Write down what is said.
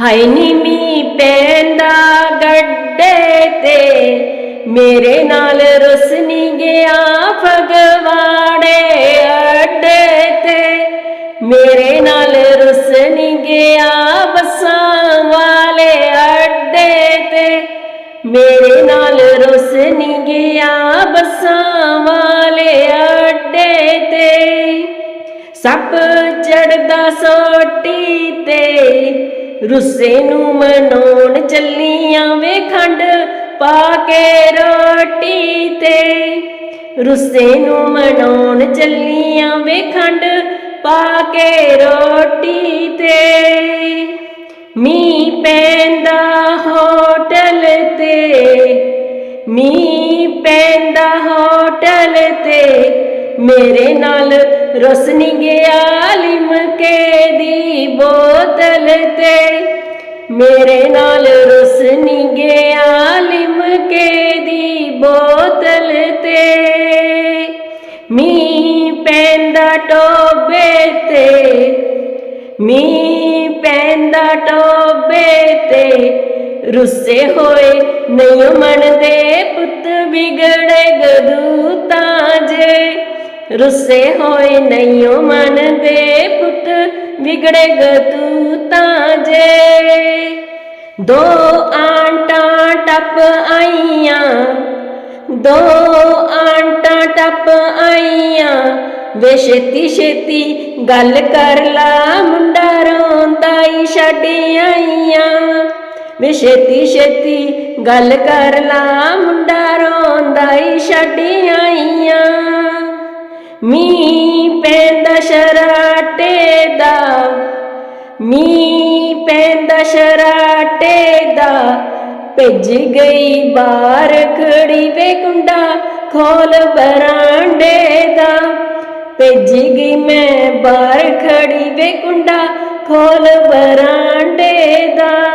ਹਾਏ ਨੀ ਮੀ ਪੈਂਦਾ ਗੱਡੇ ਤੇ, ਮੇਰੇ ਨਾਲ ਰੁਸਨੀ ਗਿਆ ਫਗਵਾੜੇ ਅੱਡੇ ਤੇ। ਮੇਰੇ ਨਾਲ ਰੁਸਨੀ ਗਿਆ ਬੱਸਾਂ ਵਾਲੇ ਅੱਡੇ ਤੇ। ਮੇਰੇ ਨਾਲ ਰੁਸਨੀ ਗਿਆ ਬੱਸਾਂ ਵਾਲੇ ਅੱਡੇ ਤੇ। ਸੱਪ ਚੜਦਾ ਸੋਟੀ ਤੇ ਰੁੱਸੇ ਨੂੰ ਮਨਾਉਣ ਚੱਲੀਆਂ ਵੇ ਖੰਡ, ਪਾ ਕੇ ਰੋਟੀ ਤੇ। ਰੁੱਸੇ ਨੂੰ ਮਨਾਉਣ ਚੱਲੀਆਂ ਵੇ ਖੰਡ, ਪਾ ਕੇ ਰੋਟੀ ਤੇ। ਮੀਂਹ ਪੈਂਦਾ ਹੋਟਲ ਤੇ, ਮੀਂਹ ਪੈਂਦਾ ਹੋਟਲ ਤੇ। ਮੇਰੇ ਨਾਲ ਰਸਨੀ ਗਿਆ ਲਿਮਕੇ ਦੀ ਬੋਤਲ ਤੇ। ਮੇਰੇ ਨਾਲ ਰਸਨੀ ਗਿਆ ਲਿਮਕੇ ਦੀ ਬੋਤਲ ਤੇ। ਮੀਂਹ ਪੈਂਦਾ ਟੋਬੇ ਤੇ। ਮੀਂਹ ਪੈਂਦਾ ਟੋਬੇ ਤੇ। ਰੁੱਸੇ ਹੋਏ ਨਹੀਂ ਮੰਨਦੇ ਪੁੱਤ ਵਿਗੜੇ ਗਦੂ ਰੁੱਸੇ ਹੋਏ ਨਹੀਂ ਦੇ ਪੁੱਤ, ਵਿਗੜੇ ਗਦੂ ਤਾਂ ਜੇ। ਦੋ ਆਂਟਾਂ ਟੱਪ ਆਈਆਂ, ਦੋ ਆਂਟਾਂ ਟੱਪ ਆਈਆਂ। ਵੇ ਛੇਤੀ ਛੇਤੀ ਗੱਲ ਕਰ ਲਾ, ਮੁੰਡਾ ਰੋਂਦਾ ਈ ਛੱਡ ਆਈਆਂ। ਵੇ ਛੇਤੀ ਛੇਤੀ ਗੱਲ ਕਰ ਲਾ, ਮੁੰਡਾ ਰੋਂਦਾ ਈ ਛੱਡ ਮੀਂਹ ਪੈਂਦਾ ਸ਼ਰਾਟੇ ਦਾ ਮੀ ਪੈਂਦਾ ਸ਼ਰਾਟੇ ਦਾ। ਭਿੱਜ ਗਈ ਬਾਰ ਖੜੀ ਵੇ ਕੁੰਡਾ ਖੋਲ ਬਰਾਂਡੇ ਦਾ। ਭਿੱਜ ਗਈ ਮੈਂ ਬਾਰ ਖੜੀ ਵੇ ਕੁੰਡਾ ਖੋਲ ਬਰਾਂਡੇ ਦਾ।